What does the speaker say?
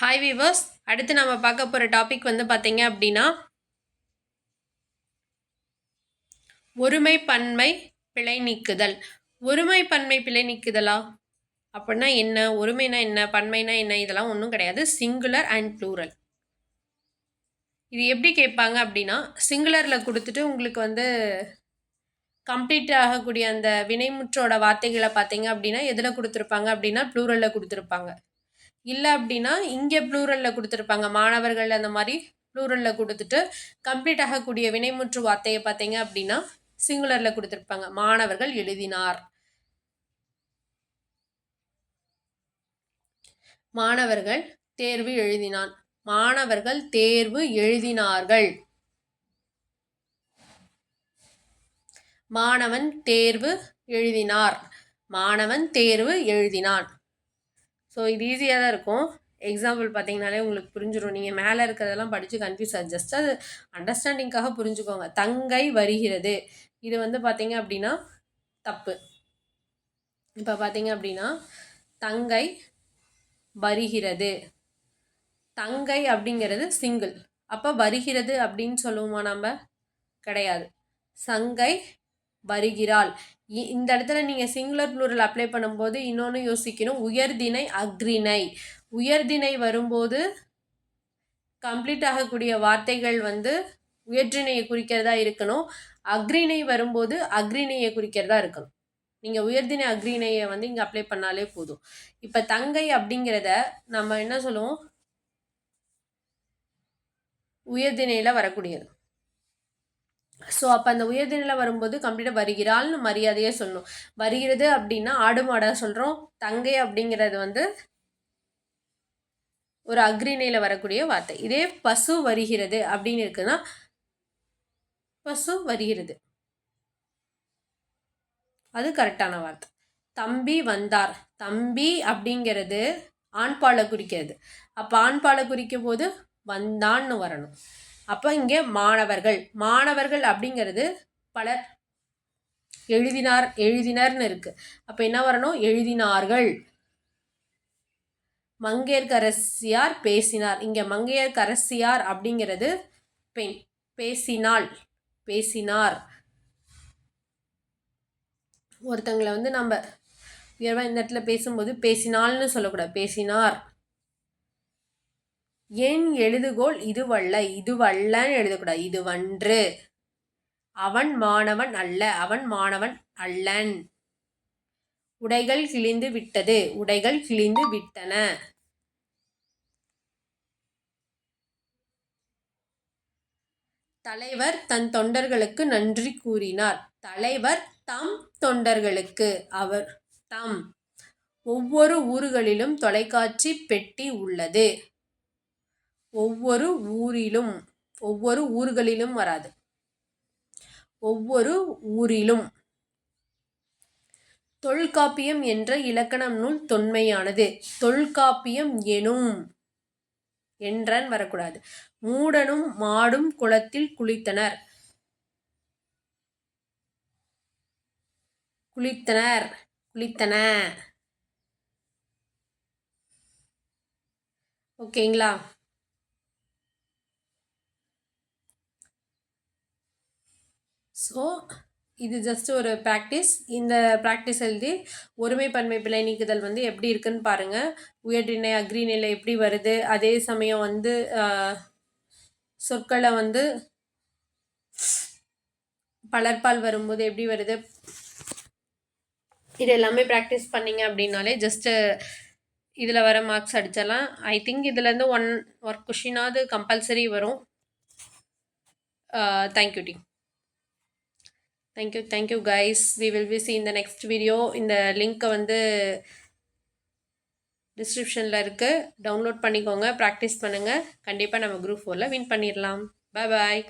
Hi viewers அடுத்து நம்ம பார்க்க போகிற டாபிக் வந்து பார்த்தீங்க அப்படின்னா ஒருமை பன்மை பிழை நீக்குதல். ஒருமை பன்மை பிழை நீக்குதலா? அப்படின்னா என்ன? ஒருமைனா என்ன? பன்மைனா என்ன? இதெல்லாம் ஒன்றும் கிடையாது. சிங்குலர் அண்ட் ப்ளூரல் இது எப்படி கேட்பாங்க அப்படின்னா சிங்குலரில் கொடுத்துட்டு உங்களுக்கு வந்து கம்ப்ளீட் ஆகக்கூடிய அந்த வினைமுற்றோட வார்த்தைகளை பார்த்தீங்க அப்படின்னா எதில் கொடுத்துருப்பாங்க அப்படின்னா ப்ளூரலில் கொடுத்துருப்பாங்க. இல்லை அப்படின்னா இங்கே ப்ளூரலில் கொடுத்துருப்பாங்க. மாணவர்கள் அந்த மாதிரி ப்ளூரலில் கொடுத்துட்டு கம்ப்ளீட் ஆகக்கூடிய வினைமுற்று வார்த்தையை பார்த்தீங்க அப்படின்னா சிங்குலரில் கொடுத்துருப்பாங்க. மாணவர்கள் எழுதினார். மாணவர்கள் தேர்வு எழுதினான். மாணவர்கள் தேர்வு எழுதினார்கள். மாணவன் தேர்வு எழுதினார். மாணவன் தேர்வு எழுதினான். ஸோ இது ஈஸியாக தான் இருக்கும். எக்ஸாம்பிள் பார்த்தீங்கனாலே உங்களுக்கு புரிஞ்சிடும் நீங்கள் மேலே இருக்கிறதெல்லாம் படித்து கன்ஃபியூஸ் ஆகுது ஜஸ்ட் அது அண்டர்ஸ்டாண்டிங்காக புரிஞ்சுக்கோங்க. தங்கை வருகிறது. இது வந்து பார்த்தீங்க அப்படின்னா தப்பு. இப்போ பார்த்தீங்க அப்படின்னா தங்கை வருகிறது. தங்கை அப்படிங்கிறது சிங்கிள் அப்போ வருகிறது அப்படின்னு சொல்லுவோமா நம்ம? கிடையாது. சங்கை வருகிறாள். இந்த இடத்துல நீங்கள் சிங்குலர் ப்ளூரல் அப்ளை பண்ணும்போது இன்னொன்று யோசிக்கணும். உயர்திணை அக்ரிணை உயர்திணை வரும்போது கம்ப்ளீட் ஆகக்கூடிய வார்த்தைகள் வந்து உயர்திணையை குறிக்கிறதா இருக்கணும். அக்ரிணை வரும்போது அக்ரிணையை குறிக்கிறதா இருக்கணும். நீங்கள் உயர்தினை அக்ரிணையை வந்து இங்கே அப்ளை பண்ணாலே போதும். இப்போ தங்கை அப்படிங்கிறத நம்ம என்ன சொல்லுவோம்? உயர்தினையில் வரக்கூடியது. ஸோ அப்போ அந்த உயர்தினில் வரும்போது கம்ப்ளீட்டாக வருகிறாள்னு மரியாதையாக சொல்லணும். வருகிறது அப்படின்னா ஆடு மாடாக சொல்கிறோம் தங்கை அப்படிங்கிறது வந்து ஒரு அக்ரிணையில் வரக்கூடிய வார்த்தை. இதே பசு வருகிறது அப்படின்னு இருக்குன்னா பசு வருகிறது. அது கரெக்டான வார்த்தை. தம்பி வந்தார். தம்பி அப்படிங்கிறது ஆண்பாலை குறிக்கிறது. அப்போ ஆண்பாலை குறிக்கும் போது வந்தான்னு வரணும். அப்போ இங்கே மாணவர்கள். மாணவர்கள் அப்படிங்கிறது பலர் எழுதினார் எழுதினர்னு இருக்குது அப்போ என்ன வரணும்? எழுதினார்கள். மங்கையர்கரசியார் பேசினார். இங்கே மங்கையர்கரசியார் அப்படிங்கிறது பெண். பேசினாள் பேசினார். ஒருத்தங்களை வந்து நம்ம இந்த இடத்துல பேசும்போது பேசினாள்னு சொல்லக்கூடாது. பேசினார். என் எழுதுகோள் இதுவல்ல இதுவல்லன்னு எழுதக்கூடாது. இதுவன்று அவன் மாணவன் அல்ல அவன் மாணவன் அல்லன். உடைகள் கிழிந்து விட்டது உடைகள் கிழிந்து விட்டன. தலைவர் தன் தொண்டர்களுக்கு நன்றி கூறினார். தலைவர் தம் தொண்டர்களுக்கு அவர் தம். ஒவ்வொரு ஊர்களிலும் தொலைக்காட்சி பெட்டி உள்ளது. ஒவ்வொரு ஊரிலும் ஒவ்வொரு ஊர்களிலும் வராது. ஒவ்வொரு ஊரிலும். தொல்காப்பியம் என்ற இலக்கணம் நூல் தொன்மையானது. தொல்காப்பியம் எனும் என்றான் வரக்கூடாது. மூடனும் மாடும் குளத்தில் குளித்தனர். குளித்தனர். குளித்தன. ஓகேங்களா? ஸோ இது ஜஸ்ட் ஒரு ப்ராக்டிஸ் இந்த ப்ராக்டிஸ் எழுதி ஒருமை பன்மை பிழை நீக்குதல் வந்து எப்படி இருக்குன்னு பாருங்கள் உயர்நிலை அக்ரிநிலை எப்படி வருது? அதே சமயம் வந்து சொற்களை வந்து பலர்பால் வரும்போது எப்படி வருது? இது எல்லாமே ப்ராக்டிஸ் பண்ணிங்க அப்படின்னாலே ஜஸ்ட்டு இதில் வர மார்க்ஸ் அடிச்சிடலாம். ஐ திங்க் இதுலேருந்து ஒன் ஒர்க் கொஷினாவது கம்பல்சரி வரும். Thank you D thank you thank you guys we will we see இந்த நெக்ஸ்ட் வீடியோ இந்த லிங்க்கை வந்து டிஸ்கிரிப்ஷனில் இருக்குது டவுன்லோட் பண்ணிக்கோங்க ப்ராக்டிஸ் பண்ணுங்கள் கண்டிப்பாக நம்ம குரூப் ஃபோரில் வின் பண்ணிடலாம். பாய் பாய்